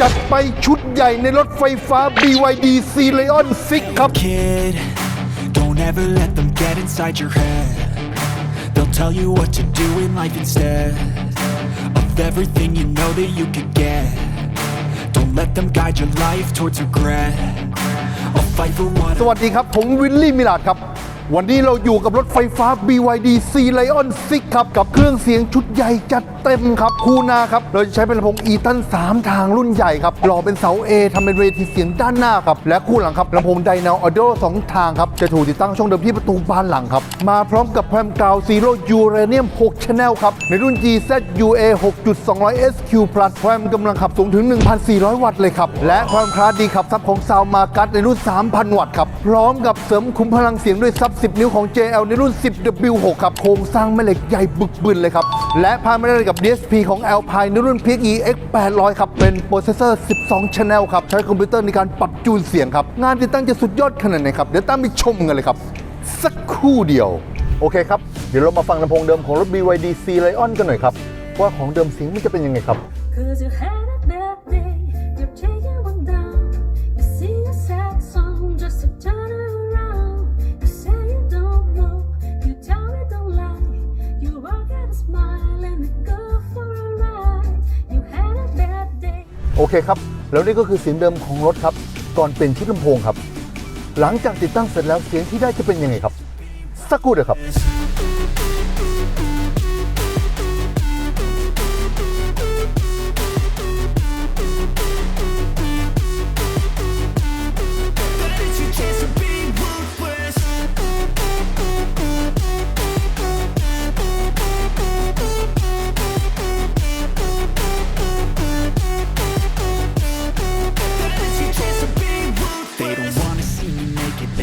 จัดไปชุดใหญ่ในรถไฟฟ้า BYD C Lion 6ครับ kid. Don't ever let them get inside your head. They'll tell you what to do in life instead of everything you know that you could get. Don't let them guide your life towards regret. I'll fight for what สวัสดีครับ ผมวิลลี่มิลาดครับ วันนี้เราอยู่กับรถไฟฟ้า BYD C Lion 6ครับ กับเครื่องเสียงชุดใหญ่จัดเต็มครับ คูนาครับ เราจะใช้เป็นลำโพงอีตัน3 ทางรุ่นใหญ่ครับหล่อเป็นเสา A ทำเป็นเวทีเสียงด้านหน้าครับ และคู่หลังครับลำโพงไดนาออโด2ทางครับ จะถูกติดตั้งช่องเดิมที่ประตูบานหลังครับ มาพร้อมกับแพมกาวซีโร่ยูเรเนียม6 Channel ครับ ในรุ่น GZ UA 6.200 SQ Plus ความกำลังขับสูงถึง 1,400 วัตต์เลยครับ และความคลาสดีขับซับของซาวมากัสในรุ่น 3,000 วัตต์ครับ พร้อมกับเสริมคุ้มพลังเสียงด้วยซับ10 นิ้วของ JL ในรุ่น 10W6 ครับ โครงสร้างแม่เหล็กใหญ่บึกบึนเลยครับ และพามาได้กับ DSP ของ Alpine ในรุ่น PXE X800 ครับ เป็นโปรเซสเซอร์ 12 Channel ครับ ใช้คอมพิวเตอร์ในการปรับจูนเสียงครับ งานติดตั้งจะสุดยอดขนาดไหนครับ เดี๋ยวตามไปชมกันเลยครับ สักครู่เดียว โอเคครับ เดี๋ยวเรามาฟังลำโพงเดิมของรถ BYD C Lion กันหน่อยครับ ว่าของเดิมเสียงมันจะเป็นยังไงครับ โอเคครับ แล้วนี่ก็คือเสียงเดิมของรถครับ ก่อนเปลี่ยนชุดลำโพงครับ หลังจากติดตั้งเสร็จแล้วเสียงที่ได้จะเป็นยังไงครับ สักครู่เดียวครับ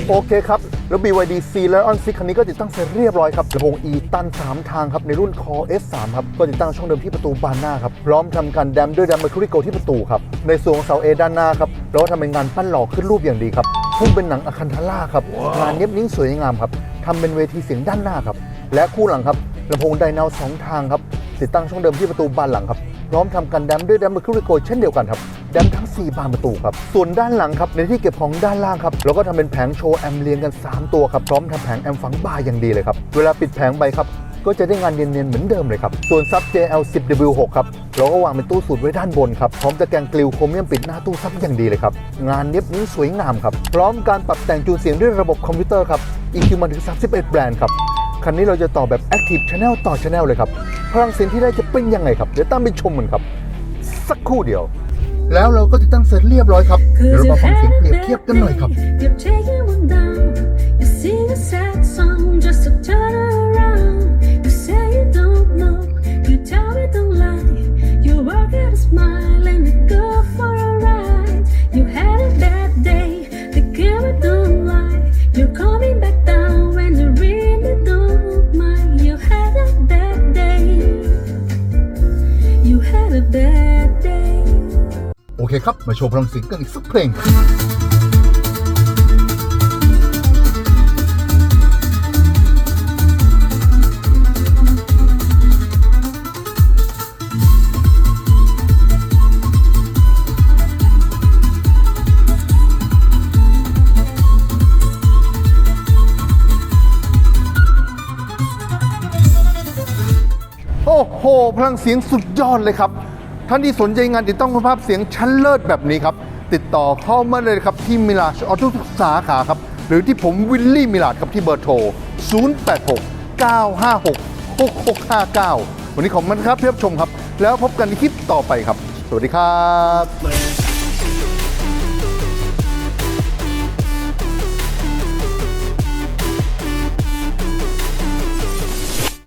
โอเคครับ แล้ว BYD C Lion 6คันนี้ก็ติดตั้งเสร็จเรียบร้อยครับลำโพง E ตัน 3 ทางครับ ในรุ่น Core S3 ครับ ก็ติดตั้งช่องเดิมที่ประตูบานหน้าครับ พร้อมทำการแดมด้วยแดมเมอร์คิวริโกที่ประตูครับ ในส่วนของเสา A ด้านหน้าครับเราก็ทำเป็นงานปั้นหล่อขึ้นรูปอย่างดีครับพุ่งเป็นหนังอะคันทาร่าครับงานเย็บนิ้งสวยงามครับทำเป็นเวทีเสียงด้านหน้าครับและคู่หลังครับลำโพงไดนาวสองทางครับติดตั้งช่องเดิมที่ประตูบานหลังครับ พร้อมทำการแดมด้วยแดมเมอร์คิวริโกเช่นเดียวกันครับแดมทั้ง 4 บานประตูครับ ส่วนด้านหลังครับในที่เก็บของด้านล่างครับเราก็ทำเป็นแผงโชว์แอมเรียงกัน 3 ตัวครับพร้อมทำแผงแอมฝังบาร์อย่างดีเลยครับเวลาปิดแผงไปครับก็จะได้งานเนียนๆเหมือนเดิมเลยครับ ส่วนซับ JL 10W6 ครับ เราก็วางเป็นตู้สูตรไว้ด้านบนครับ พร้อมตะแกรงกลิวโครเมียมปิดหน้าตู้ซับอย่างดีเลยครับ งานเนี้ยบนี้สวยงามครับ พร้อมการปรับแต่งจูนเสียงด้วยระบบคอมพิวเตอร์ครับ EQ มาถึง 31 แบรนด์ครับ คันนี้เราจะต่อแบบ Active Channel ต่อ Channel เลยครับ พลังเสียงที่ได้จะเป็นยังไงครับ เดี๋ยวตามไปชมกันครับ สักครู่เดียว แล้วเราก็ติดตั้งเสร็จเรียบร้อยครับเดี๋ยว Cause เรา you มาฟัง had เสียง a เปรียบเทียบ bad กันหน่อยครับ day, you're taking one down. You sing a sad song just to turn it around. A bad day. โอเคครับ มาโชว์พลังเสียงกันอีกสักเพลงโอ้โห พลังเสียงสุดยอดเลยครับ ท่านที่สนใจงานติดตั้งคุณภาพเสียงชั้นเลิศแบบนี้ครับ ติดต่อเข้ามาเลยครับที่มิลาชออทุกสาขาครับ หรือที่ผมวิลลี่มิลาดครับที่เบอร์โทร 086 956 6659 วันนี้ขอบคุณครับที่รับชมครับ แล้วพบกันในคลิปต่อไปครับ สวัสดีครับ